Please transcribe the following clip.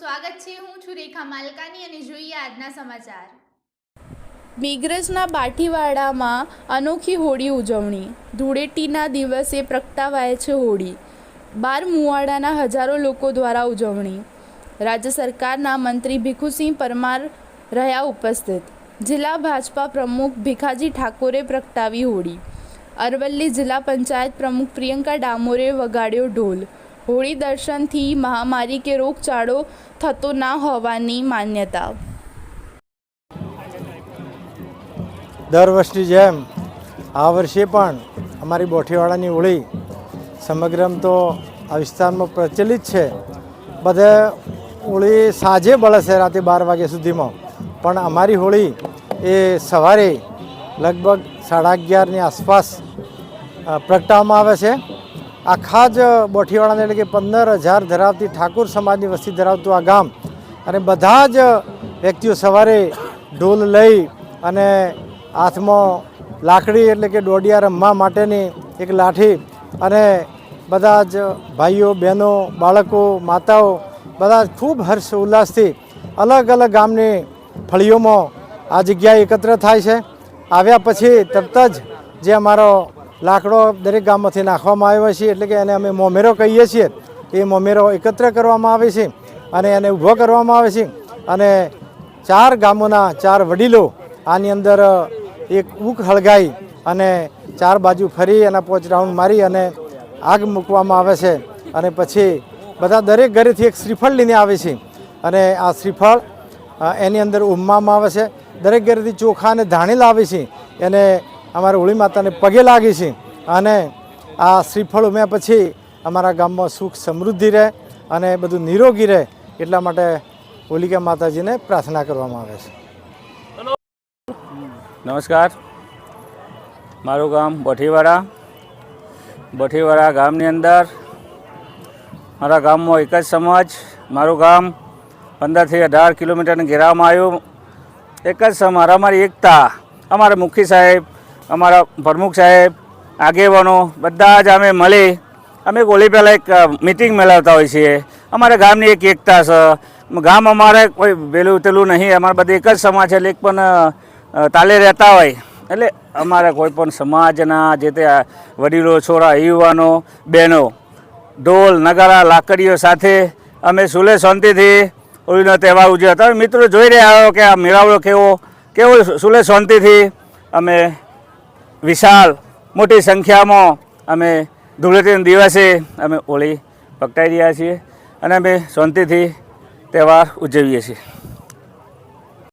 છે. હું છું રેખા માલકાની અને જોઈએ આજના સમાચાર. મેઘરજના બાઠીવાડામાં અનોખી હોળી ઉજવણી. ધૂળેટીના દિવસે પ્રગટાવાય છે હોળી. બાર મુવાડાના હજારો લોકો દ્વારા ઉજવણી. રાજ્ય સરકારના મંત્રી ભીખુસિંહ પરમાર રહ્યા ઉપસ્થિત. જિલ્લા ભાજપા પ્રમુખ ભીખાજી ઠાકોરે પ્રગટાવી હોળી. અરવલ્લી જિલ્લા પંચાયત પ્રમુખ પ્રિયંકા ડામોરે વગાડ્યો ઢોલ. હોળી દર્શનથી મહામારી કે રોગચાળો થતો ના હોવાની માન્યતા. દર વર્ષની જેમ આ વર્ષે પણ અમારી બોઠીવાડાની હોળી સમગ્રમ તો આ વિસ્તારમાં પ્રચલિત છે. બધે હોળી સાંજે બળે છે રાતે બાર વાગ્યા સુધીમાં. પણ અમારી હોળી એ સવારે લગભગ સાડા અગિયારની આસપાસ પ્રગટાવવામાં આવે છે. આખા જ બોઠીવાડાને એટલે કે પંદર હજાર ધરાવતી ઠાકોર સમાજની વસ્તી ધરાવતું આ ગામ. અને બધા જ વ્યક્તિઓ સવારે ઢોલ લઈ અને હાથમાં લાકડી એટલે કે દોડિયા રમવા માટેની એક લાઠી અને બધા જ ભાઈઓ, બહેનો, બાળકો, માતાઓ બધા જ ખૂબ હર્ષ ઉલ્લાસથી અલગ અલગ ગામની ફળીઓમાં આ જગ્યાએ એકત્ર થાય છે. આવ્યા પછી તરત જ જે અમારો લાકડો દરેક ગામમાંથી નાખવામાં આવ્યો છે, એટલે કે એને અમે મોમેરો કહીએ છીએ. એ મોમેરો એકત્ર કરવામાં આવે છે અને એને ઊભો કરવામાં આવે છે. અને ચાર ગામોના ચાર વડીલો આની અંદર એક ઊક હળગાઈ અને ચાર બાજુ ફરી એના પોચ રાઉન્ડ મારી અને આગ મૂકવામાં આવે છે. અને પછી બધા દરેક ઘરેથી એક શ્રીફળ લઈને આવે છે. અને આ શ્રીફળ એની અંદર ઉમવામાં આવે છે. દરેક ઘરેથી ચોખા અને ધાણી લાવે છે. એને અમારા હોળી માતાને પગે લાગે છે અને આ શ્રીફળ ઉમ્યા પછી અમારા ગામમાં સુખ સમૃદ્ધિ રહે અને બધું નિરોગી રહે એટલા માટે હોલિકા માતાજીને પ્રાર્થના કરવામાં આવે છે. નમસ્કાર. મારું ગામ બઠીવાડા. બઠીવાડા ગામની અંદર મારા ગામમાં એક જ સમાજ. મારું ગામ પંદરથી અઢાર કિલોમીટરને ઘેરાવામાં આવ્યું. એક જ સમાજ, અમારી એકતા. અમારા મુખી સાહેબ અમારા પ્રમુખ સાહેબ, આગેવાનો, બધા જ અમે મળી, અમે હોળી પહેલાં એક મિટિંગ મેળવતા હોઈએ છીએ. અમારા ગામની એક એકતા છે. ગામ અમારે કોઈ પેલું તેલું નહીં. અમારે બધી એક જ સમાજ એટલે એક પણ તાલે રહેતા હોય. એટલે અમારા કોઈ પણ સમાજના જે તે વડીલો, છોરા, યુવાનો, બહેનો, ઢોલ, નગારા, લાકડીઓ સાથે અમે સુલે શાંતિથી હોળીનો તહેવાર ઉજવ્યો હતો. મિત્રો જોઈ રહ્યા હો કે આ મેળાવડો કેવો કેવો સુલે શાંતિથી અમે વિશાળ મોટી સંખ્યામાં અમે ધૂળેટીના દિવસે અમે હોળી પકટાઈ રહ્યા છીએ અને અમે શાંતિથી તહેવાર ઉજવીએ છીએ.